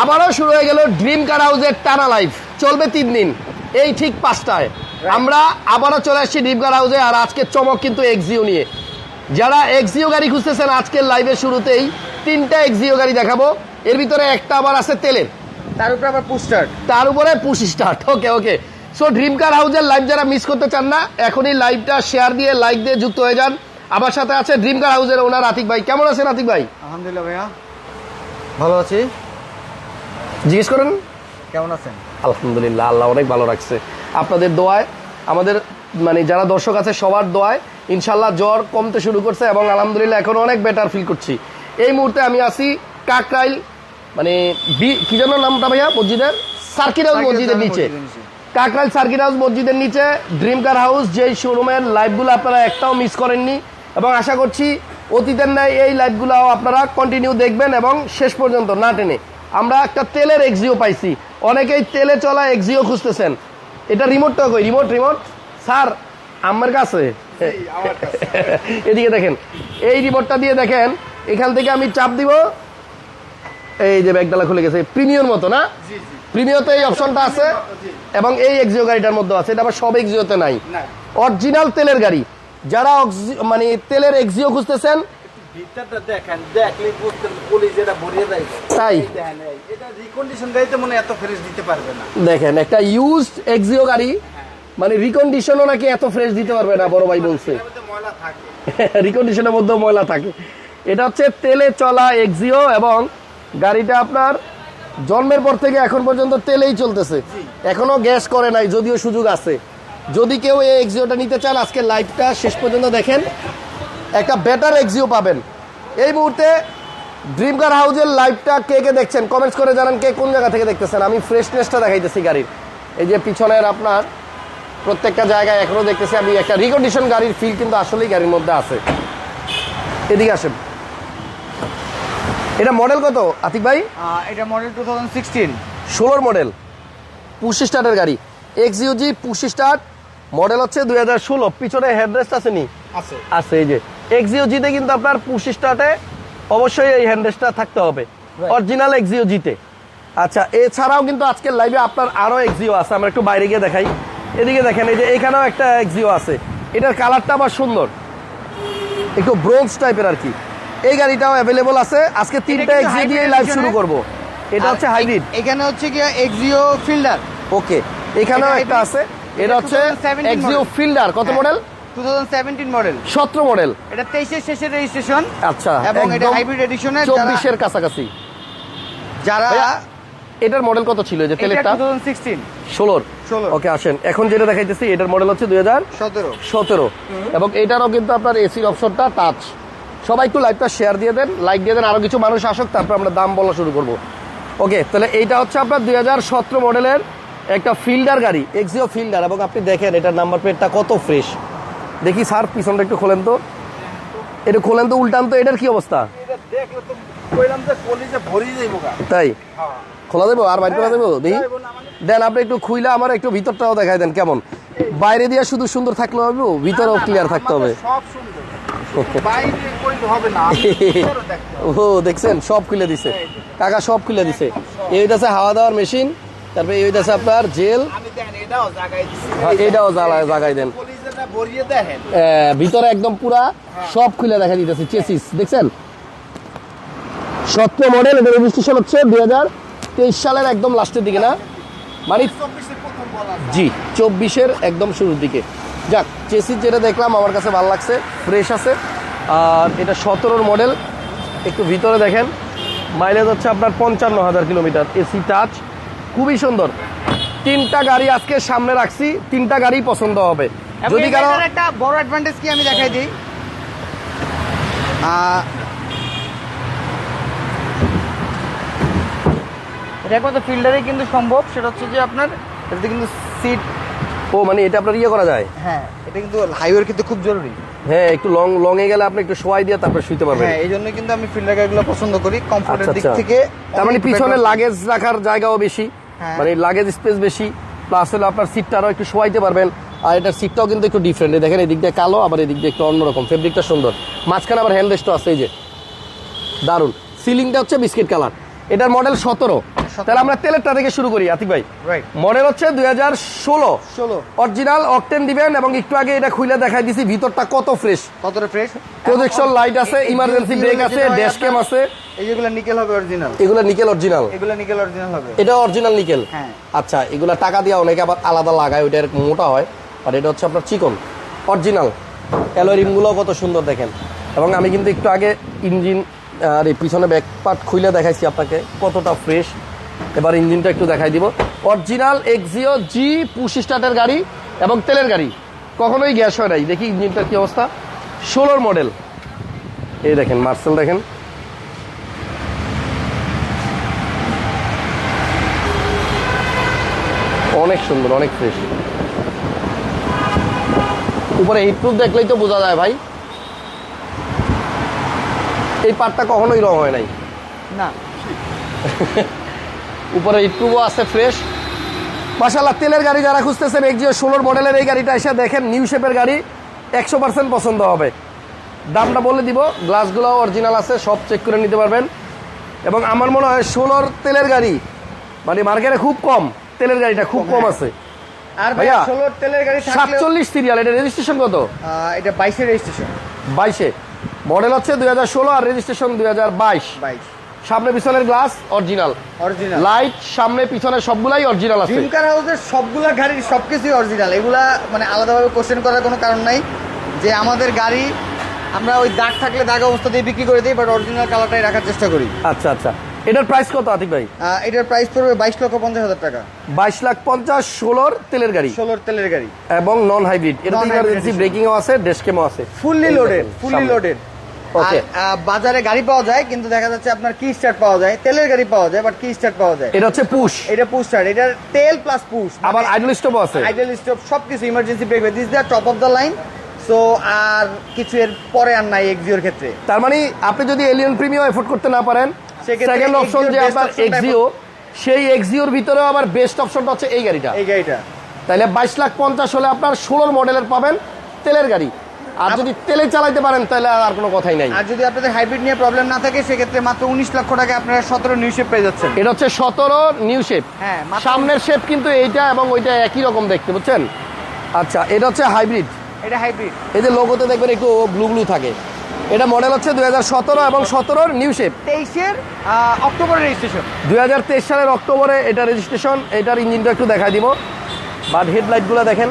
আবারও শুরু হয়ে গেল ড্রিম কার হাউসের টানা লাইফ চলবে তিন দিন। এই ঠিক পাঁচটায়। আমরা আবারও চলে আসছি ড্রিম কার হাউসে আর আজকে চমক কিন্তু এক্সিও নিয়ে। যারা এক্সিও গাড়ি খুঁজতেছেন আজকের লাইভের শুরুতেই তিনটা এক্সিও গাড়ি দেখাবো। এর ভিতরে একটা আবার আছে তেলের। তার উপরে আবার পুস্টার তার উপরে push start okay okay so Dream Car হাউসের লাইভ যারা মিস করতে চান না এখনই লাইভটা শেয়ার দিয়ে লাইক দিয়ে যুক্ত হয়ে যান। আমার সাথে আছে ড্রিম কার হাউসের ওনার আতিক ভাই। কেমন আছেন আতিক ভাই? আলহামদুলিল্লাহ ভাইয়া। ভালো আছি। জিজ্ঞেস করেন। কেমন আছেন? আলহামদুলিল্লাহ আল্লাহ অনেক ভালো রাখছে। আপনাদের দোয়ায় আমাদের মানে যারা দর্শক আছে সবার দোয়ায় ইনশাল্লাহ জ্বর কমতে শুরু করছে এবং আলহামদুলিল্লাহ এখন অনেক বেটার ফিল করছি। এই মুহূর্তে আমি আছি কাকরাইল মানে বি- কি যেন নামটা ভাইয়া মসজিদের? সার্কিট হাউস মসজিদের নিচে। কাকরাইল সার্কিট হাউস মসজিদের নিচে ড্রিম কার হাউস যেই শোরুমের লাইভগুলো আপনারা একটাও মিস করেননি। এবং আশা করছি অতীতের ন্যায় এই লাইভগুলোও আপনারা কন্টিনিউ দেখবেন এবং শেষ পর্যন্ত না টেনে। আমরা একটা তেলের এক্সিও পাইছি। অনেকেই তেলে চলা এক্সিও খুঁজতেছেন। এটা রিমোটটা কই? রিমোট রিমোট স্যার আমার কাছে। এদিকে দেখেন। এই রিমোটটা দিয়ে দেখেন। এখান থেকে আমি চাপ দিব। এই যে ব্যাগডালা খুলে গেছে। প্রিমিয়র মতো না? প্রিমিয়তে এই অপশনটা আছে। এবং এই এক্সিও গাড়িটার মধ্যে আছে। এটা আবার সব এক্সিওতে নাই। অরিজিনাল তেলের গাড়ি। যারা মানে তেলের এক্সিও খুঁজতেছেন ভিতরটা দেখেন দেখলে বুঝতে পুলিশ এটা ভরিয়ে দেয়। তাই? এই দেখেন এই, এটা রিকন্ডিশন গাড়িতে মনে এত ফ্রেশ দিতে পারবে না। দেখেন একটা ইউজড এক্সিও গাড়ি মানে রিকন্ডিশনও নাকি এত ফ্রেশ দিতে পারবে না বড় ভাই বলছে। ময়লা থাকে। রিকন্ডিশনের মধ্যেও ময়লা থাকে। এটা হচ্ছে তেলে চলা এক্সিও এবং গাড়িটা আপনার জন্মের পর থেকে এখন পর্যন্ত তেলেই চলতেছে। এখনও গ্যাস করে নাই যদিও সুযোগ আছে। যদি কেউ এই এক্সিওটা নিতে চান আজকে লাইভটা শেষ পর্যন্ত দেখেন। একটা বেটার এক্সিও পাবেন। এই মুহূর্তে ড্রিম কার হাউজের লাইভটা কে কে দেখছেন? কমেন্টস করে জানান কে কোন জায়গা থেকে দেখতেছেন। আমি ফ্রেশনেসটা দেখাইতেছি গাড়ির। এই যে পিছনের আপনার প্রত্যেকটা জায়গায় এখনও দেখতেছি আমি একটা রিকন্ডিশন গাড়ির ফিল কিন্তু আসলেই গাড়ির মধ্যে আছে। এদিকে আসেন। এটা মডেল কত আতিক ভাই? এটা মডেল টু থাউজেন্ড সিক্সটিন ষোলোর মডেল পুশ স্টার্টের গাড়ি। এক্স ইউজি পুশ স্টার্ট মডেল হচ্ছে দুই হাজার ষোলো। পিছনে হেডরেস্ট আছে নি? আছে। আছে এই যে। এক্স ইউজিতে কিন্তু আপনার পুশ স্টার্টে অবশ্যই এই হ্যান্ডরেস্টটা থাকতে হবে। অরিজিনাল এক্স ইউজিতে আচ্ছা এছাড়াও কিন্তু আজকের লাইভে আপনার আরও এক্সিও আছে আমরা একটু বাইরে গিয়ে দেখাই। এদিকে দেখেন এই যে এখানেও একটা এক্সিও আছে। এটার কালারটা আবার সুন্দর। একটু ব্রোঞ্জ টাইপের আর কি। এই গাড়িটাও অ্যাভেলেবল আছে। আজকে তিনটা এক্সিও দিয়ে লাইভ শুরু? করব। এটা হচ্ছে হাইব্রিড এখানে হচ্ছে কি এক্সিও ফিল্ডার ওকে এখানেও একটা আছে। এটা হচ্ছে 2017 এক্সিও। ফিল্ডার কত model two thousand seventeen model সতেরো মডেল এটা তেইশের শেষের রেজিস্ট্রেশন আচ্ছা এবং এটা একদম হাইব্রিড এডিশনের চব্বিশের কাছাকাছি। যারা এটার মডেল কত ছিল যে এটা তেলেরটা টু? থাউজেন্ড সিক্সটিন ষোলোর। 16 ওকে আসেন। এখন যেটা দেখাইতেছি এটার মডেল হচ্ছে দুই হাজার সতেরো। সতেরো। এবং এটারও কিন্তু আপনার এসির অপশনটা টাচ সবাই একটু লাইভটা শেয়ার দিয়ে দেন লাইক দিয়ে দেন আরও কিছু মানুষ আসুক তারপর আমরা দাম বলা শুরু করব। ওকে তাহলে এইটা হচ্ছে আপনার দুই হাজার সতেরো মডেলের একটা ফিল্ডার গাড়ি এক্সিও ফিল্ডার এবং আপনি দেখেন এটার নাম্বার প্লেটটা কত ফ্রেশ দেখি স্যার পিছনটা একটু খোলেন তো। এটা খোলেন তো উল্টান তো এটার কি অবস্থা? তাই? হ্যাঁ। খোলা দেবো আর বাইর করে দেবো? দেখি। মানে দেন আপনি একটু খুইলে আমার একটু ভিতরটাও দেখাই দেন কেমন? বাইরে দিয়ে শুধু সুন্দর থাকলে হবে ভিতরেও ক্লিয়ার থাকতে হবে। ও দেখছেন? সব খুলে দিছে। কাকা সব খুলে দিছে। এই হইতাছে হাওয়া দেওয়ার মেশিন তারপরে এই হইতাছে আপনার জেল। এটাও দিছি। হ্যাঁ, জাগাই দেন। ভিতরে একদম পুরা সব খুলে দেখা দিতেছে চেসিস দেখছেন? সতেরো মডেল এটা রেজিস্ট্রেশন হচ্ছে দুই হাজার তেইশ সালের একদম লাস্টের দিকে না? মানে জি চব্বিশের একদম শুরুর দিকে। যাক চেসিস যেটা দেখলাম আমার কাছে ভালো লাগছে ফ্রেশ আছে। আর এটা সতেরোর মডেল একটু ভিতরে দেখেন। মাইলেজ হচ্ছে আপনার পঞ্চান্ন হাজার কিলোমিটার এসি টাচ খুবই সুন্দর। তিনটা গাড়ি আজকে সামনে রাখছি তিনটা গাড়ি পছন্দ হবে। যদি কারও একটা বড় অ্যাডভান্টেজ কি আমি দেখাই দিই? এটা একমাত্র ফিল্ডারে কিন্তু সম্ভব সেটা হচ্ছে যে আপনার এটাতে কিন্তু সিট ও মানে এটা আপনার ইয়ে করা যায়? হ্যাঁ এটা কিন্তু হাইওয়ের কিন্তু খুব জরুরি। হ্যাঁ একটু লং লং এ গেলে আপনি একটু শোয়াই দিয়ে তারপরে শুইতে পারবেন। হ্যাঁ এই জন্য কিন্তু আমি ফিল্ডার গাড়িগুলো পছন্দ করি কমফোর্টের আচ্ছা দিক আচ্ছা। থেকে তার মানে পিছনে লাগেজ রাখার জায়গাও বেশি হ্যাঁ। মানে লাগেজ স্পেস বেশি প্লাস হলো আপনার সিটটা আরও একটু শোয়াইতে পারবেন। আর এটার সিটটাও কিন্তু একটু ডিফারেন্ট দেখেন এদিক দিয়ে কালো আবার এদিক দিয়ে একটু অন্যরকম। ফেব্রিকটা সুন্দর। মাঝখানে আবার হ্যান্ড রেস্টও আছে এই যে। দারুণ সিলিংটা হচ্ছে বিস্কিট কালার এটার মডেল সতেরো। তাহলে আমরা তেলেরটা থেকে শুরু করি আতিক ভাই। মডেল হচ্ছে দুই হাজার ষোলো। ষোলো। অরিজিনাল অকটেন দিবেন এবং একটু আগে এটা খুলে দেখাই দিছি ভিতরটা কত ফ্রেশ কতটা ফ্রেশ প্রজেকশন লাইট আছে ইমার্জেন্সি ব্রেক আছে ড্যাশ ক্যাম আছে। নিকেল হবে অরিজিনাল এগুলো নিকেল অরিজিনাল এগুলো নিকেল অরিজিনাল হবে। এটা অরিজিনাল নিকেল হ্যাঁ। আচ্ছা এগুলা টাকা দিয়ে অনেকে আবার আলাদা লাগায় ওইটা মোটা হয়। আর এটা হচ্ছে আপনার চিকন অরিজিনাল অ্যালোয় কত সুন্দর দেখেন। এবং আমি কিন্তু একটু আগে ইঞ্জিন, আর এই পিছনে ব্যাক পার্ট খুলে দেখাইছি আপনাকে, কতটা ফ্রেশ এবার ইঞ্জিনটা একটু দেখাই দিব। অরিজিনাল এক্সিও জি পুশ স্টার্টের গাড়ি এবং তেলের গাড়ি। কখনোই গ্যাস হয় নাই। দেখি ইঞ্জিনটার কি অবস্থা। ষোলোর মডেল এই দেখেন মার্সেল দেখেন। অনেক সুন্দর, অনেক ফ্রেশ উপরে হিট প্রুফ দেখলেই তো বোঝা যায় ভাই। এই পার্টটা কখনোই রং হয় নাই। না। উপরে হিট প্রুফও আছে ফ্রেশ মাসাল্লাহ তেলের গাড়ি যারা খুঁজতেছেন এক্সিও ষোলোর মডেলের এই গাড়িটা এসে দেখেন নিউ শেপের গাড়ি একশো পার্সেন্ট পছন্দ হবে। দামটা বলে দিব গ্লাসগুলো অরিজিনাল আছে সব চেক করে নিতে পারবেন। এবং আমার মনে হয় ষোলোর তেলের গাড়ি মানে মার্কেটে খুব কম তেলের গাড়িটা খুব কম আছে। আর ভাইয়া, ভাইয়া ষোলোর তেলের গাড়ি থাকলে সাতচল্লিশ সিরিয়াল এটা রেজিস্ট্রেশন কত? এটা বাইশের রেজিস্ট্রেশন বাইশে। মডেল হচ্ছে দুই হাজার ষোলো আর রেজিস্ট্রেশন দুই হাজার বাইশ। বাইশ। সামনে পিছনের গ্লাস অরিজিনাল অরিজিনাল লাইট সামনে পিছনে সবগুলাই অরিজিনাল আছে। ড্রিম কার হাউসের সবগুলা গাড়ির সবকিছুই অরিজিনাল এগুলা মানে আলাদাভাবে কোশ্চেন করার কোনো কারণ নাই। যে আমাদের গাড়ি আমরা ওই দাগ থাকলে দাগ অবস্থা দিয়ে বিক্রি করে দিই বাট অরিজিনাল কালারটাই রাখার চেষ্টা করি। আচ্ছা আচ্ছা। এটার প্রাইস কত আতিক ভাই? এটার প্রাইস পড়বে বাইশ লক্ষ পঞ্চাশ হাজার টাকা। বাইশ লাখ পঞ্চাশ ষোলোর তেলের গাড়ি। ষোলোর তেলের গাড়ি। এবং নন হাইব্রিড এটা ইমার্জেন্সি edition। ব্রেকিংও আছে ডেস্কেমও আছে। Fully loaded fully loaded. বাজারে গাড়ি পাওয়া যায় কিন্তু দেখা যাচ্ছে আপনার কি স্টার্ট পাওয়া যায় তেলের গাড়ি পাওয়া যায় বাট কি স্টার্ট পাওয়া যায়। এটা হচ্ছে পুশ এটা পুশ স্টার্ট এটার তেল প্লাস পুশ আবার আইডল স্টপও আছে। আইডল স্টপ সবকিছু emergency brake this the top of the line so আর কিছু এর পরে আর নাই এক্সিওর ক্ষেত্রে। তার মানে আপনি যদি এলিয়ন প্রিমিয়াম এফোর্ড করতে না পারেন সেকেন্ড অপশন যে আপনার এক্সিও সেই এক্সিওর ভিতরেও আবার বেস্ট অপশনটা হচ্ছে এই গাড়িটা। এই গাড়িটা। তাহলে বাইশ লাখ পঞ্চাশ হলে আপনার ষোলোর মডেলের পাবেন তেলের গাড়ি। আর যদি তেলে চালাইতে পারেন তাহলে আর কোনো কথাই নাই। আর যদি আপনাদের হাইব্রিড নিয়ে প্রবলেম না থাকে সেক্ষেত্রে মাত্র উনিশ লক্ষ টাকা আপনারা সতেরো নিউ শেপ পেয়ে যাচ্ছেন। এটা হচ্ছে সতেরো নিউ শেপ হ্যাঁ, সামনের শেপ কিন্তু এইটা এবং ওইটা একই রকম দেখতে বুঝছেন? আচ্ছা এটা হচ্ছে হাইব্রিড এটা হাইব্রিড এই যে লোগোতে দেখবেন একটু ব্লু ব্লু থাকে। এটা মডেল হচ্ছে দুই হাজার সতেরো এবং সতেরোর নিউ শেপ তেইশের অক্টোবরের রেজিস্ট্রেশন দুই হাজার তেইশ সালের অক্টোবরে এটা রেজিস্ট্রেশন এটার ইঞ্জিনটা একটু দেখাই দিব। বাট হেডলাইটগুলো দেখেন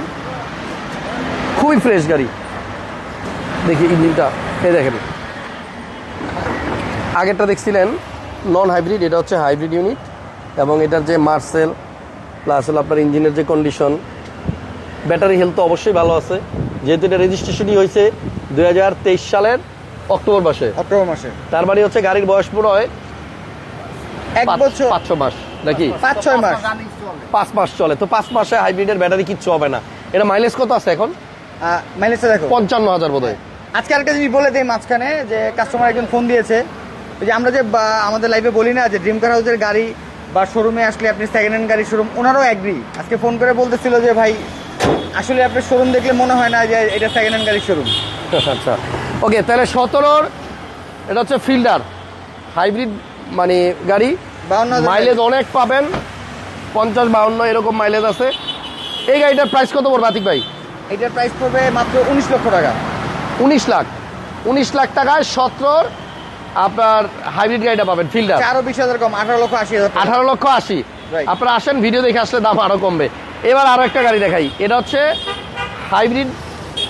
খুবই ফ্রেশ গাড়ি। দেখি ইঞ্জিনটা এই দেখেন। আগেরটা দেখছিলেন নন হাইব্রিড এটা হচ্ছে হাইব্রিড ইউনিট এবং এটার যে মার্সেল প্লাস হলো আপনার ইঞ্জিনের যে কন্ডিশন ব্যাটারি হেলথ তো অবশ্যই ভালো আছে। যেহেতু এটা রেজিস্ট্রেশনই হয়েছে দুই হাজার তেইশ সালের অক্টোবর মাসে। অক্টোবর মাসে। তার মানে হচ্ছে গাড়ির বয়স পুরো হয় এক বছর। পাঁচ মাস নাকি? পাঁচ ছয় মাস। পাঁচ মাস চলে। তো পাঁচ মাসে হাইব্রিডের ব্যাটারি কিচ্ছু হবে না। এটা মাইলেজ কত আছে এখন? মাইলেজটা দেখো। পঞ্চান্ন হাজার বোধ হয় আজকে আরেকটা জিনিস বলে দিই মাঝখানে যে কাস্টমার একজন ফোন দিয়েছে। যে আমরা যে আমাদের লাইফে বলি না যে ড্রিম কার হাউসের গাড়ি বা শোরুমে আসলে আপনি সেকেন্ড হ্যান্ড গাড়ি শোরুম ওনারাও অ্যাগ্রি আজকে ফোন করে বলতেছিল যে ভাই আসলে আপনার শোরুম দেখলে মনে হয় না যে এটা সেকেন্ড হ্যান্ড গাড়ির শোরুম আচ্ছা। ওকে তাহলে সতেরোর এটা হচ্ছে ফিল্ডার। হাইব্রিড মানে গাড়ি। মাইলেজ অনেক পাবেন। পঞ্চাশ বাউন্ন এরকম মাইলেজ আছে। এই গাড়িটার প্রাইস কত পড়বে আতিক ভাই? এটার প্রাইস পড়বে মাত্র উনিশ লক্ষ টাকা। উনিশ লাখ। উনিশ লাখ টাকায় সতেরোর আপনার হাইব্রিড গাড়িটা পাবেন ফিল্ডার। আরও বিশ হাজার কম আঠারো লক্ষ আশি হাজার আঠারো লক্ষ আশি। আপনারা আসেন ভিডিও দেখে আসলে দাম আরও কমবে। এবার আরও একটা গাড়ি দেখাই। এটা হচ্ছে হাইব্রিড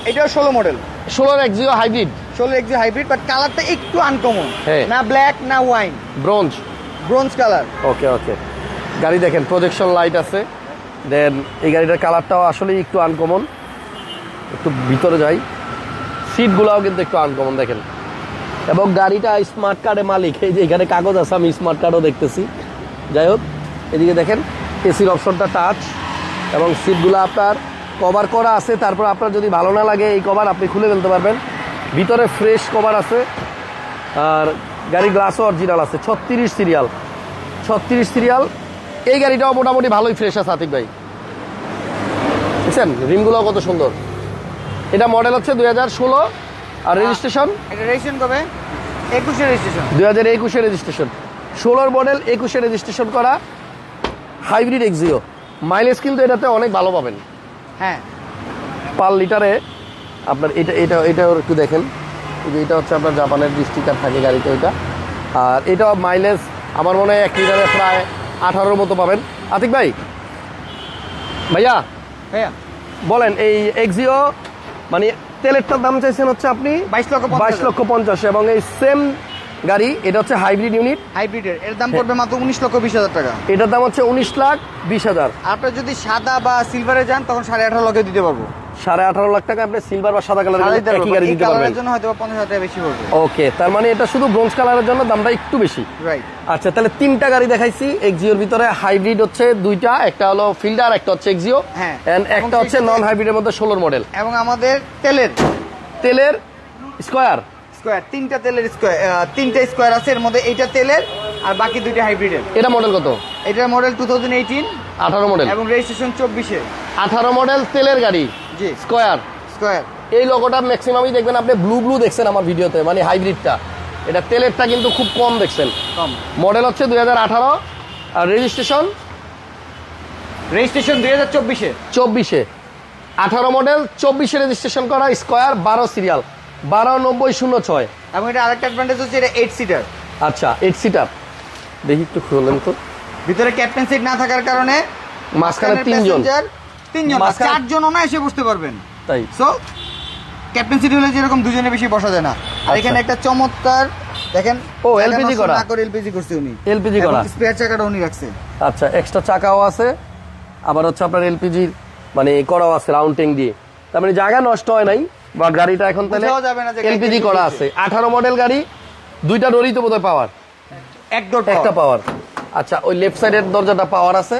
এটাও ষোলো মডেল ষোলোর এক্সিও হাইব্রিড ষোলো এক্সি হাইব্রিড বাট কালারটা একটু আনকমন হ্যাঁ। না ব্ল্যাক না wine bronze bronze colour okay okay গাড়ি দেখেন প্রজেকশন লাইট আছে। দেন এই গাড়িটার কালারটাও আসলে একটু আনকমন একটু ভিতরে যাই। সিটগুলাও কিন্তু একটু আনকমন দেখেন। এবং গাড়িটা স্মার্ট কার্ডে মালিক। এই যে এখানে কাগজ আছে আমি স্মার্ট কার্ডও দেখতেছি। যাই হোক এদিকে দেখেন এসির অপশনটা টাচ এবং সিটগুলো আপনার কভার করা আছে তারপর আপনার যদি ভালো না লাগে এই কভার আপনি খুলে ফেলতে পারবেন। ভিতরে ফ্রেশ কভার আছে আর গাড়ির গ্লাসও অরিজিনাল আছে ছত্রিশ সিরিয়াল ছত্রিশ সিরিয়াল এই গাড়িটাও মোটামুটি ভালোই ফ্রেশ আছে আতিক ভাই। বুঝছেন রিমগুলো কত সুন্দর। এটা মডেল হচ্ছে দুই হাজার ষোলো আর রেজিস্ট্রেশন রেজিস্ট্রেশন কবে? একুশে রেজিস্ট্রেশন দুই হাজার একুশে রেজিস্ট্রেশন ষোলোর মডেল একুশে রেজিস্ট্রেশন করা। হাইব্রিড এক্সিও মাইলেজ কিন্তু এটাতে অনেক ভালো পাবেন। হ্যাঁ। পার লিটারে আপনার এটা এটা এটাও একটু দেখেন। এই যে এটা হচ্ছে আপনার জাপানের ডিস্ট্রিক্টার থাকে গাড়িতে ওইটা। আর এটা মাইলেজ আমার মনে হয় এক লিটারে প্রায় আঠারোর মতো পাবেন। আতিক ভাই? ভাইয়া? ভাইয়া। বলেন এই এক্সিও মানে তেলেরটার দাম চাইছেন হচ্ছে আপনি বাইশ লক্ষ বাইশ লক্ষ পঞ্চাশ এবং এই সেম গাড়ি এটা হচ্ছে হাইব্রিড ইউনিট হাইব্রিডের এর দাম পড়বে মাত্র উনিশ লক্ষ বিশ হাজার টাকা। এটার দাম হচ্ছে উনিশ লাখ বিশ হাজার। আর আপনার যদি সাদা বা সিলভারে যান তখন সাড়ে আঠারো লক্ষে দিতে পারব। সাড়ে আঠারো লাখ টাকা আপনি সিলভার বা সাদা কালারের সাদা একই গাড়ি দিতে পারবেন। জন্য হয়তো পঞ্চাশ হাজার টাকা বেশি পড়বে। ওকে তার মানে এটা শুধু ব্রোঞ্জ কালারের জন্য দামটা একটু বেশি। রাইট আচ্ছা তাহলে তিনটা গাড়ি দেখাইছি। এক্সিওর ভিতরে হাইব্রিড হচ্ছে দুইটা একটা হলো ফিল্ডার একটা হচ্ছে এক্সিও হ্যাঁ। একটা হচ্ছে নন হাইব্রিডের মধ্যে ষোলোর মডেল এবং আমাদের তেলের। তেলের স্কোয়ার স্কোয়ার তিনটা তেলের স্কোয়ার তিনটা স্কোয়ার আছে এর মধ্যে এইটা তেলের আর বাকি দুইটা হাইব্রিডের। এটা মডেল কত? এটার মডেল টু থাউজেন্ড এইটিন আঠারো মডেল এবং রেজিস্ট্রেশন চব্বিশে। আঠারো মডেল তেলের গাড়ি? জি। স্কোয়ার? স্কোয়ার। এই লোগোটা ম্যাক্সিমামই দেখবেন আপনি ব্লু ব্লু দেখছেন আমার ভিডিওতে মানে হাইব্রিডটা এটা তেলেরটা কিন্তু খুব কম দেখছেন। কম। মডেল হচ্ছে দুই হাজার আঠারো। আর রেজিস্ট্রেশন রেজিস্ট্রেশন দুই হাজার চব্বিশে। চব্বিশে। আঠারো মডেল চব্বিশে রেজিস্ট্রেশন করা স্কোয়ার বারো সিরিয়াল বারো নব্বই শূন্য ছয়। এবং এটা আরেকটা অ্যাডভান্টেজ হচ্ছে এটা এইট সিটার আচ্ছা এইট সিটার দেখি একটু খুললেন তো। ভিতরে ক্যাপ্টেন সিট না থাকার কারণে মাঝখানে তিনজন। তিনজন চারজনও না এসে বসতে পারবেন। তাই। সো ক্যাপ্টেন সিট হলে যেরকম দুজনে বেশি বসা যায় না। আর এখানে একটা চমৎকার দেখেন ও, নষ্ট করা। না করে এলপিজি করছে উনি। এলপিজি করা। স্পেয়ার চাকাটা উনি রাখছে। আচ্ছা এক্সট্রা চাকাও আছে। আবার হচ্ছে আপনার এলপিজি মানে করাও আছে রাউন্ড রাউন্ডিং দিয়ে। তার মানে জায়গা নষ্ট হয় নাই। বা গাড়িটা এখন তাহলে বোঝাও যাবে না যে এলপিজি করা আছে। আঠারো মডেল গাড়ি দুইটা ডোরই তো বোধহয় পাওয়ার। এক একটা পাওয়ার আচ্ছা ওই লেফট সাইডের দরজাটা পাওয়ার আছে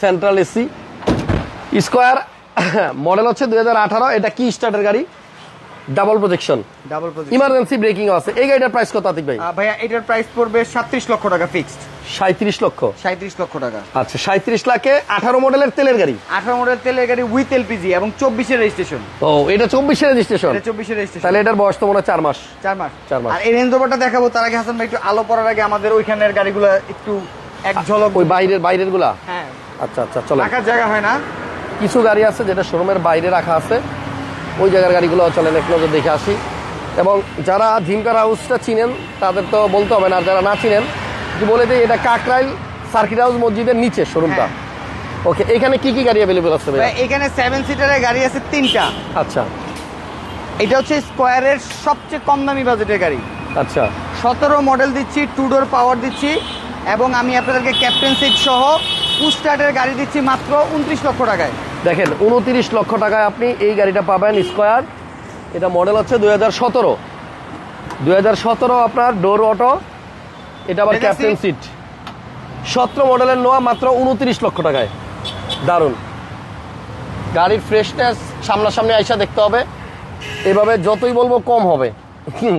সেন্ট্রাল এসি স্কোয়ার মডেল হচ্ছে দুই আঠারো এটা কি স্টার্টের গাড়ি? Double projection double position emergency braking আছে। এই গাড়িটার প্রাইস কত আতিক ভাই? ভাইয়া এটার প্রাইস পড়বে সাতত্রিশ লক্ষ টাকা ফিক্সড সাঁত্রিশ লক্ষ? সাঁত্রিশ লক্ষ টাকা। আচ্ছা সাঁত্রিশ লাখে আঠারো মডেলের তেলের গাড়ি। আঠারো মডেল তেলের গাড়ি উইথ এলপিজি এবং চব্বিশের রেজিস্ট্রেশন ও এটা চব্বিশে রেজিস্ট্রেশন এটা চব্বিশের রেজিস্ট্রেশন তাহলে এটার বয়স তো মনে হয় চার মাস। চার মাস। চার মাস। আর এই রেঞ্জ দেখাবো তার আগে হাসান ভাই একটু আলো পড়ার আগে আমাদের ওইখানের গাড়িগুলো একটু এক ঝলক ওই বাইরের বাইরেরগুলা হ্যাঁ। আচ্ছা আচ্ছা চলো রাখার জায়গা হয় না। কিছু গাড়ি আছে যেটা শোরুমের বাইরে রাখা আছে। ওই জায়গার গাড়িগুলো চলেন এক নজর দেখে আসি। এবং যারা ঝিমকার হাউসটা চিনেন তাদের তো বলতে হবে না আর যারা না চিনেন বলে দিই এটা কাকরাইল সার্কিট হাউস মসজিদের নিচে শোরুমটা। হ্যাঁ। ওকে এখানে কি কি গাড়ি অ্যাভেলেবল আছে এখানে সেভেন সিটারের গাড়ি আছে তিনটা। আচ্ছা। এটা হচ্ছে স্কোয়ারের সবচেয়ে কম দামি বাজেটের গাড়ি। আচ্ছা। সতেরো মডেল দিচ্ছি টু ডোর পাওয়ার দিচ্ছি এবং আমি আপনাদেরকে ক্যাপ্টেন সিট সহ পুস্টার্টের গাড়ি দিচ্ছি মাত্র উনত্রিশ লক্ষ টাকায়। দেখেন উনত্রিশ লক্ষ টাকায় আপনি এই গাড়িটা পাবেন স্কোয়ার। এটা মডেল হচ্ছে দুই হাজার সতেরো। দুই হাজার সতেরো আপনার ডোর অটো এটা আবার ক্যাপ্টেন সিট সতেরো মডেলের নোয়া মাত্র উনত্রিশ লক্ষ টাকায়। দারুণ। গাড়ির ফ্রেশনেস সামনাসামনি আইসা দেখতে হবে। এভাবে যতই বলব কম হবে।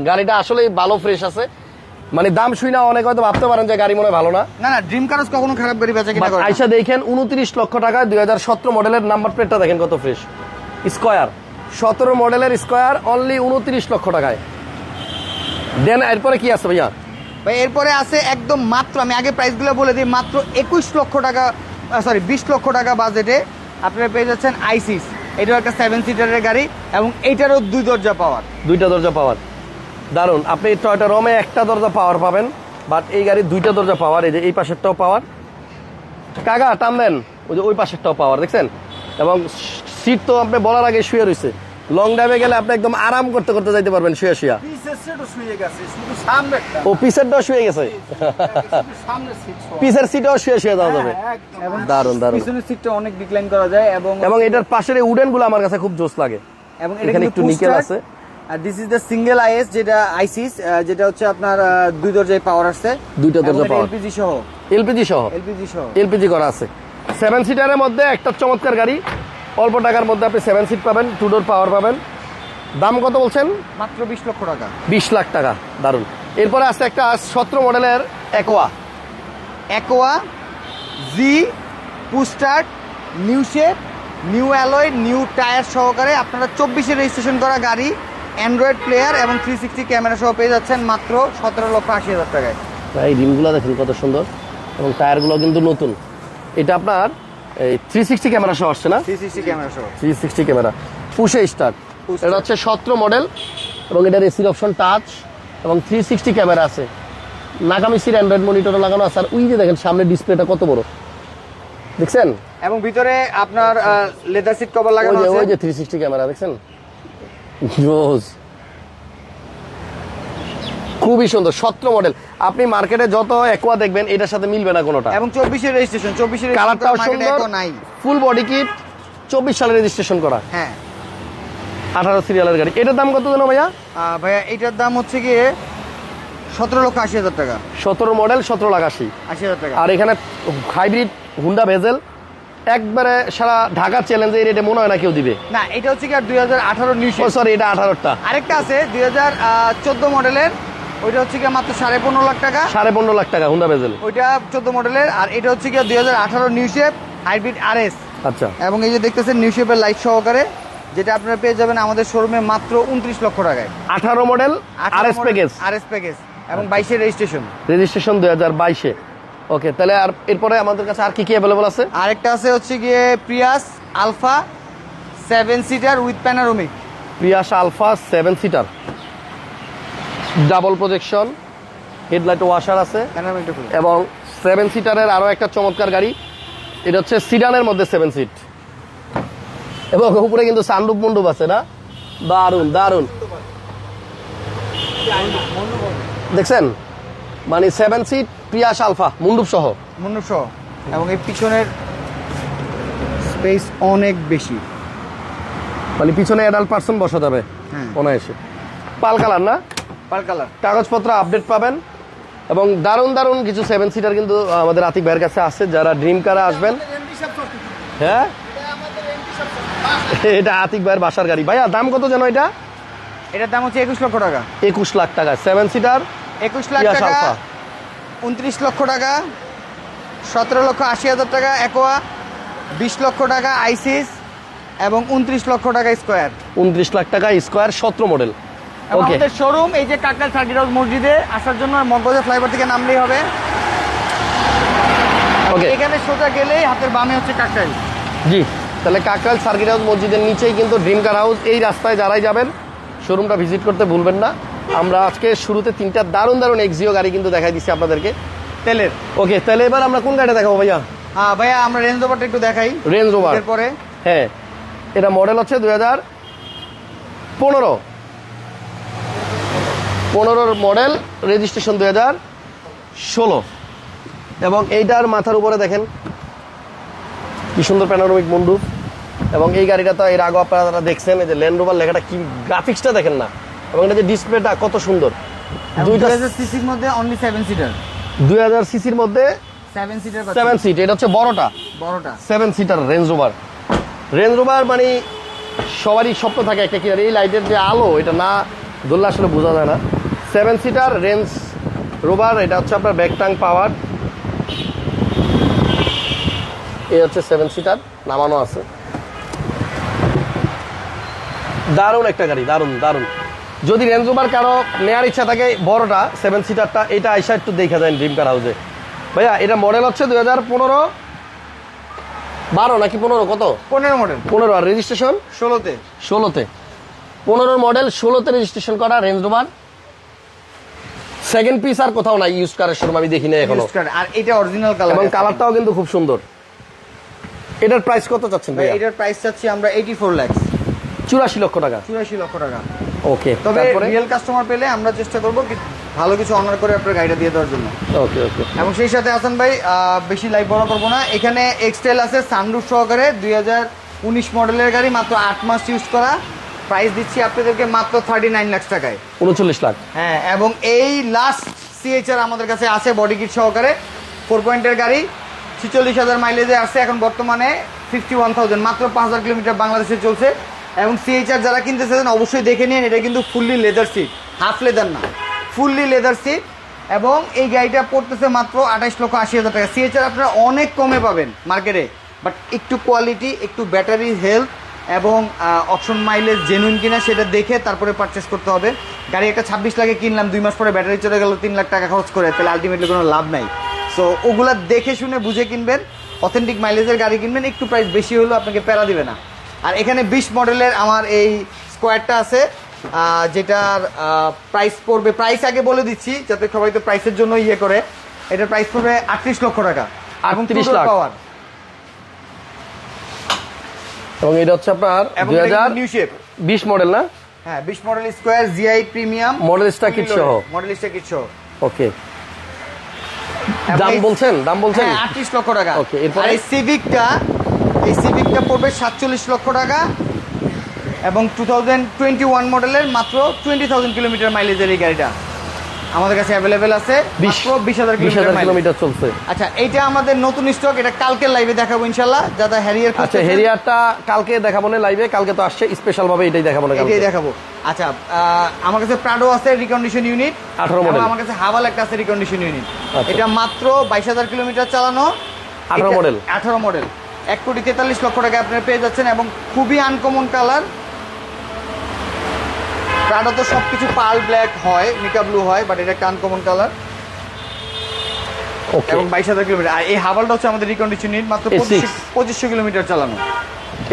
গাড়িটা আসলেই ভালো ফ্রেশ আছে। মানে দাম শুই না অনেক হয়তো ভাবতে পারেন যে গাড়ি মনে হয় ভালো না। না না ড্রিম কারস কখনো খারাপ গাড়ি বেচা কিনা করে। আইসা দেখেন উনত্রিশ লক্ষ টাকায় দুই হাজার সতেরো মডেলের নাম্বার প্লেটটা দেখেন কত ফ্রেশ স্কোয়ার সতেরো মডেলের স্কোয়ার অনলি উনত্রিশ লক্ষ টাকায়। দেন এরপরে কি আছে ভাইয়া? ভাই এরপরে আছে একদম মাত্র আমি আগে প্রাইসগুলো বলে দিই মাত্র একুশ লক্ষ টাকা সরি বিশ লক্ষ টাকা বাজেটে আপনারা পেয়ে যাচ্ছেন আইসিস এটাও একটা সেভেন সিটারের গাড়ি এবং এইটারও দুই দরজা পাওয়ার দুইটা দরজা পাওয়ার দারুণ আপনি টয়টা রমে একটা দরজা পাওয়ার পাবেন বাট এই গাড়ির দুইটা দরজা পাওয়ার এই যে এই পাশেরটাও পাওয়ার কাকা টান দেন ওই যে ওই পাশেরটাও পাওয়ার দেখছেন? এবং সিট তো আপনি বলার আগে শুয়ে রয়েছে লং ড্রাইভে গেলে আপনি একদম আরাম করতে করতে যাইতে পারবেন শুয়ে শুয়া। ও পিসেরটাও শুয়ে গেছে। পিসের সিটও শুয়ে শুয়ে দেওয়া যাবে। হ্যাঁ, দারুণ দারুণ পিছনের সিটটা অনেক ডিক্লাইন করা যায় এবং এবং এটার পাশের এই উডেনগুলো আমার কাছে খুব জোস লাগে। এবং এখানে একটু নিকেল আছে। This is the single IS যেটা আইসিস যেটা হচ্ছে আপনার দুই দরজায় পাওয়ার আসছে। দুইটা দরজা power। এলপিজি সহ। এলপিজি সহ? এলপিজি সহ। এলপিজি করা আছে। সেভেন সিটারের মধ্যে একটা চমৎকার গাড়ি। অল্প টাকার মধ্যে আপনি সেভেন সিট পাবেন টু ডোর পাওয়ার পাবেন। দাম কত বলছেন? মাত্র বিশ লক্ষ টাকা। বিশ লাখ টাকা। দারুণ এরপরে আছে একটা সতেরো মডেলের Aqua Aqua G push start new shape new alloy new tyre সহকারে আপনারা চব্বিশে রেজিস্ট্রেশন করা গাড়ি। অ্যান্ড্রয়েড প্লেয়ার এবং থ্রি সিক্সটি ক্যামেরা সহ পেয়ে যাচ্ছেন মাত্র সতেরো লক্ষ আশি হাজার টাকায়। এই রিমগুলো দেখেন কত সুন্দর এবং টায়ারগুলো কিন্তু নতুন। এটা আপনার এই থ্রি সিক্সটি ক্যামেরা সহ আসছে না? থ্রি সিক্সটি ক্যামেরা সহ। Three sixty camera push start এটা হচ্ছে সতেরো মডেল এবং এটার এসির অপশন টাচ এবং থ্রি সিক্সটি ক্যামেরা আছে। নাগামিসির অ্যান্ড্রয়েড মনিটরও লাগানো আছে। আর ওই যে দেখেন সামনে ডিসপ্লেটা কত বড়। দেখছেন? এবং ভিতরে আপনার লেদার সিট কভার লাগানো যে ওই যে থ্রি সিক্সটি ক্যামেরা দেখছেন? জোস খুবই সুন্দর সতেরো মডেল আপনি মার্কেটে যত একোয়া দেখবেন এটার সাথে মিলবে না কোনোটা। এবং চব্বিশের রেজিস্ট্রেশন চব্বিশের কালারটাও সুন্দর নাই। ফুল বডি কিট চব্বিশ সালের রেজিস্ট্রেশন করা। হ্যাঁ। আঠারো সিরিয়ালের গাড়ি। এটার দাম কত জানো ভাইয়া? ভাইয়া এটার দাম হচ্ছে গিয়ে সতেরো লক্ষ আশি হাজার টাকা। সতেরো মডেল সতেরো লাখ আশি। আশি হাজার টাকা। আর এখানে হাইব্রিড হুন্ডা ভেজেল একবারে সারা ঢাকা চ্যালেঞ্জে এই রেটে মনে হয় না কেউ দিবে। না এটা হচ্ছে কি আর দুই হাজার আঠারো নিউ সরি এটা আঠারোটা আরেকটা আছে দুই হাজার চোদ্দ মডেলের ওইটা হচ্ছে কি মাত্র সাড়ে পনেরো লাখ টাকা। সাড়ে পনেরো লাখ টাকা হুন্ডা ভেজেল ওইটা চোদ্দ মডেলের আর এটা হচ্ছে কি দুই হাজার আঠারো new shape hybrid R S আচ্ছা। এবং এই যে দেখতেছেন নিউ শেপের লাইট সহকারে যেটা আপনারা পেয়ে যাবেন আমাদের শোরুমে মাত্র উনত্রিশ লক্ষ টাকায়। আঠারো model R S package R S package এবং বাইশের রেজিস্ট্রেশন রেজিস্ট্রেশন দুই হাজার বাইশে। ওকে তাহলে আর এরপরে আমাদের কাছে আর কি কি অ্যাভেলেবল আছে? আরেকটা আছে হচ্ছে গিয়ে Prius Alpha seven seater with panoramic Prius Alpha seven seater double projection headlight washer আছে। এবং সেভেন সিটারের আরও একটা চমৎকার গাড়ি। এটা হচ্ছে সিডানের মধ্যে সেভেন সিট এবং উপরে কিন্তু সানরুপ মন্ডপ আছে না? দারুণ দারুণ দেখছেন? মানে সেভেন সিট প্রিয়াস আলফা মুন্ডুপ সহ। মুন্নুর সহ। এবং এই পিছনের স্পেস অনেক বেশি। মানে পিছনে অ্যাডাল্ট পার্সন বসা যাবে হ্যাঁ। অনায়াসে। পাল কালার না? পাল কালার কাগজপত্র আপডেট পাবেন। এবং দারুণ দারুণ কিছু সেভেন সিটার কিন্তু আমাদের আতিক ভাইয়ের কাছে আছে যারা ড্রিম কারে আসবেন। হ্যাঁ? এটা আতিক ভাইয়ের বাসার গাড়ি। ভাইয়া দাম কত যেন এটা? এটার দাম হচ্ছে একুশ লক্ষ টাকা। একুশ লাখ টাকা সেভেন সিটার একুশ লাখ টাকা উনত্রিশ লক্ষ টাকা সতেরো লক্ষ আশি হাজার টাকা একোয়া বিশ লক্ষ টাকা আইসিস এবং উনত্রিশ লক্ষ টাকা স্কোয়ার উনত্রিশ লাখ টাকা স্কোয়ার সতেরো মডেল আমাদের শোরুম এই যে কাকরাল সার্কিট হাউস মসজিদে আসার জন্য মগবাজার ফ্লাইওভার থেকে নামলেই হবে। ওকে এখানে সোজা গেলেই হাতের বামে হচ্ছে কাকরাইল জি তাহলে কাকরাল সার্কিট হাউস মসজিদের নিচেই কিন্তু ড্রিম কার হাউস এই রাস্তায় যারাই যাবেন শোরুমটা ভিজিট করতে ভুলবেন না। আমরা আজকে শুরুতে তিনটা দারুণ দারুণ এক্সিও গাড়ি কিন্তু দেখাই দিচ্ছি আপনাদেরকে। তেলের। ওকে তাহলে এবার আমরা কোন গাড়িটা দেখাবো ভাইয়া? হ্যাঁ ভাইয়া আমরা রেঞ্জ ওভারটা একটু দেখাই। রেঞ্জ রোভার এরপরে? হ্যাঁ এটা মডেল হচ্ছে দুই হাজার পনেরো। পনেরোর মডেল রেজিস্ট্রেশন দুই হাজার ষোলো। এবং এইটার মাথার উপরে দেখেন কি সুন্দর প্যানোরামিক মন্ডুপ এবং এই গাড়িটা তো এর আগে আপনারা দেখছেন এই যে ল্যান্ড রোভার লেখাটা কি গ্রাফিক্সটা দেখেন না। এবং এটা যে ডিসপ্লেটা কত সুন্দর। দুইটা সিসির মধ্যে অনলি সেভেন সিটার দুই হাজার সিসির মধ্যে সেভেন সিটার সেভেন সিট এটা হচ্ছে বড়টা। বড়টা। সেভেন সিটার রেঞ্জ রেঞ্জ মানে সবারই স্বপ্ন থাকে একটা এই লাইটের যে আলো এটা না ধরলে আসলে বোঝা যায় না। সেভেন সিটার রেঞ্জ রোভার এটা হচ্ছে আপনার ব্যাকটাং পাওয়ার এই হচ্ছে সেভেন সিটার নামানো আছে। দারুণ একটা গাড়ি দারুণ দারুণ। যদি রেঞ্জ রোভার কারও নেওয়ার ইচ্ছা থাকে বড়টা সেভেন সিটারটা এটা আইসা একটু দেখা যায় ড্রিম কার হাউসে ভাইয়া এটা মডেল হচ্ছে দুই হাজার পনেরো। বারো নাকি পনেরো কত? পনেরো মডেল পনেরো আর রেজিস্ট্রেশন ষোলোতে। ষোলোতে। পনেরোর মডেল ষোলোতে রেজিস্ট্রেশন করা রেঞ্জ রোভার সেকেন্ড পিস আর কোথাও নাই ইউজ কারের শোরুম আমি দেখি না এখনও। আর এটা অরিজিনাল কালার এবং কালারটাও কিন্তু খুব সুন্দর। এটার প্রাইস কত চাচ্ছেন ভাই এটার প্রাইস চাচ্ছি আমরা এইটি ফোর ল্যাক্স চুরাশি লক্ষ টাকা। চুরাশি লক্ষ টাকা। ওকে তবে রিয়েল কাস্টমার পেলে আমরা চেষ্টা করব ভালো কিছু অনার করে আপনার গাড়িটা দিয়ে দেওয়ার জন্য। ওকে ওকে এবং সেই সাথে হাসান ভাই বেশি লাইভ বড় করব না। এখানে এক্সটেল আছে সানরুফ সহকারে দুই হাজার উনিশ মডেলের গাড়ি মাত্র আট মাস ইউজ করা। প্রাইস দিচ্ছি আপনাদেরকে মাত্র থার্টি নাইন লাখ টাকায়। উনচল্লিশ লাখ। হ্যাঁ এবং এই লাস্ট সিএইচআর আমাদের কাছে আছে বডি কিট সহকারে। ফোর পয়েন্টের গাড়ি ছিচল্লিশ হাজার মাইলেজে আসছে এখন বর্তমানে ফিফটি ওয়ান থাউজেন্ড মাত্র পাঁচ হাজার কিলোমিটার বাংলাদেশে চলছে। এবং সিএইচআর যারা কিনতে চাইছেন অবশ্যই দেখে নিন, এটা কিন্তু fully leather seat half leather না ফুললি লেদার সিট এবং এই গাড়িটা পড়তেছে মাত্র আঠাইশ লক্ষ আশি হাজার টাকা। সিএইচআর আপনারা অনেক কমে পাবেন মার্কেটে বাট একটু কোয়ালিটি একটু ব্যাটারি হেলথ এবং অপশন মাইলেজ জেনুইন কিনা সেটা দেখে তারপরে পারচেস করতে হবে। গাড়ি একটা ছাব্বিশ লাখে কিনলাম, দুই মাস পরে ব্যাটারি চলে গেল, তিন লাখ টাকা খরচ করে, তাহলে আলটিমেটলি কোনো লাভ নাই। সো ওগুলা দেখে শুনে বুঝে কিনবেন অথেন্টিক মাইলেজের গাড়ি কিনবেন, একটু প্রাইস বেশি হলেও আপনাকে প্যারা দিবে না। আর এখানে বিশ মডেলের আমার এই স্কোয়ারটা আছে যেটার প্রাইস পড়বে প্রাইস আগে বলে দিচ্ছি যাতে সবাই তো প্রাইসের জন্য ইয়ে করে। এটার প্রাইস পড়বে আটত্রিশ লক্ষ টাকা। 38 লাখ। পাওয়ার এবং এটা হচ্ছে আপনার দুই হাজার বিশ মডেল না? হ্যাঁ বিশ model square GI premium star kit সহ। মডেল স্টার কিট সহ। ওকে দাম বলছেন? দাম বলছেন? হ্যাঁ আটত্রিশ লক্ষ টাকা। Okay, এরপরে? সিভিকটা এই সিভিকটা পড়বে সাতচল্লিশ লক্ষ টাকা এবং টু থাউজেন্ড টোয়েন্টি ওয়ান মডেলের মাত্র টোয়েন্টি থাউজেন্ড কিলোমিটার মাইলেজের এই গাড়িটা আমাদের কাছে অ্যাভেলেবেল আছে বিশ মাত্র বিশ হাজার বিশ হাজার কিলোমিটার চলছে। আচ্ছা এইটা আমাদের নতুন স্টক এটা কালকের লাইভে দেখাবো ইনশাল্লাহ যারা হ্যারিয়ার আচ্ছা হেরিয়ারটা কালকে দেখাবো না লাইভে কালকে তো আসছে স্পেশাল ভাবে এটাই দেখাবো না এটাই দেখাবো। আচ্ছা আমার কাছে প্রাডো আছে রিকন্ডিশন ইউনিট 18 মডেল আমার কাছে হাভাল একটা আছে রিকন্ডিশন ইউনিট আচ্ছা। এটা মাত্র বাইশ হাজার কিলোমিটার চালানো। 18 মডেল আঠারো মডেল এক কোটি তেতাল্লিশ লক্ষ টাকা আপনারা পেয়ে যাচ্ছেন এবং খুবই আনকমন কালার প্রাডো তো সবকিছু পাল ব্ল্যাক হয় মিকা ব্লু হয় বাট এটা একটা আনকমন কালার এবং বাইশ হাজার কিলোমিটার আর এই হাভালটা হচ্ছে আমাদের রিকন্ডিশন ইউনিট মাত্র A6 পঁচিশশো কিলোমিটার চালানো।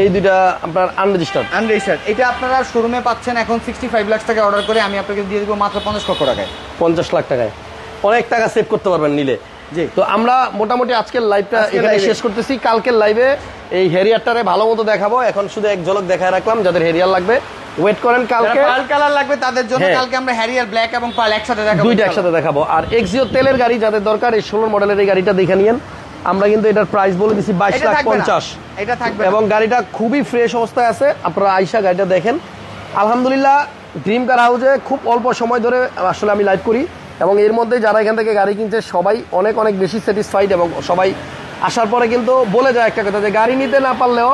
এই দুইটা আপনার আনরেজিস্টার্ড আনরেজিস্টার্ড এটা আপনারা শোরুমে পাচ্ছেন এখন সিক্সটি ফাইভ লাখ টাকা অর্ডার করে আমি আপনাকে দিয়ে দেবো মাত্র পঞ্চাশ লক্ষ টাকায়। পঞ্চাশ লাখ টাকায়। অনেক টাকা সেভ করতে পারবেন নিলে। তো আমরা মোটামুটি আজকের লাইভটা এখানে শেষ করতেছি। কালকের লাইভে এই হেরিয়ারটারে ভালো মতো দেখাবো। এখন শুধু এক ঝলক দেখায় রাখলাম যাদের হেরিয়ার লাগবে। ওয়েট করেন কালকে। পার্ল কালার লাগবে তাদের জন্য হ্যাঁ। কালকে আমরা হ্যারিয়ার ব্ল্যাক এবং পার্ল একসাথে দেখাবো। দুইটা একসাথে দেখাবো। আর এক্সিও তেলের গাড়ি যাদের দরকার এই ষোলো মডেলের এই গাড়িটা দেখে নিয়েন। আমরা কিন্তু এটার প্রাইস বলে দিছি বাইশ লাখ পঞ্চাশ। এটা থাকবে এবং গাড়িটা খুবই ফ্রেশ অবস্থায় আছে। আপনারা আইসা গাড়িটা দেখেন। আলহামদুলিল্লাহ ড্রিম কার হাউসে খুব অল্প সময় ধরে আসলে আমি লাইভ করি। এবং এর মধ্যে যারা এখান থেকে গাড়ি কিনছে সবাই অনেক অনেক বেশি স্যাটিসফাইড এবং সবাই আসার পরে কিন্তু বলে যায় একটা কথা যে গাড়ি নিতে না পারলেও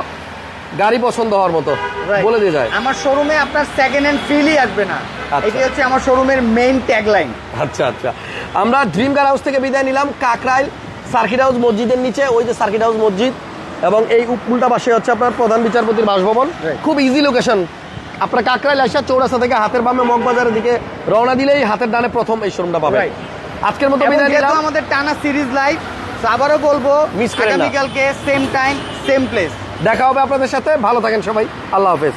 গাড়ি পছন্দ হওয়ার মতো। বলে দিয়ে যায়। আমার শোরুমে আপনার সেকেন্ড হ্যান্ড ফিলই আসবে না। আচ্ছা। এটি হচ্ছে আমার শোরুমের মেইন ট্যাগলাইন আচ্ছা আচ্ছা। আমরা ড্রিম কার হাউস থেকে বিদায় নিলাম। কাকরাইল সার্কিট হাউস মসজিদের নিচে ওই যে সার্কিট হাউস মসজিদ এবং এই উল্টা পাশে হচ্ছে আপনার প্রধান বিচারপতির বাসভবন। খুব ইজি লোকেশন আপনার কাকরাইল আসা চৌরাস্তা থেকে হাতের বামে মগবাজারের দিকে রওনা দিলেই হাতের ডানে প্রথম এই শোরুমটা পাবে আজকের মতো বিদায় নিলাম। আমাদের টানা সিরিজ লাইভ আবারও বলব আগামীকালকে সেম টাইম সেম প্লেস দেখা হবে আপনাদের সাথে। ভালো থাকেন সবাই। আল্লাহ হাফেজ।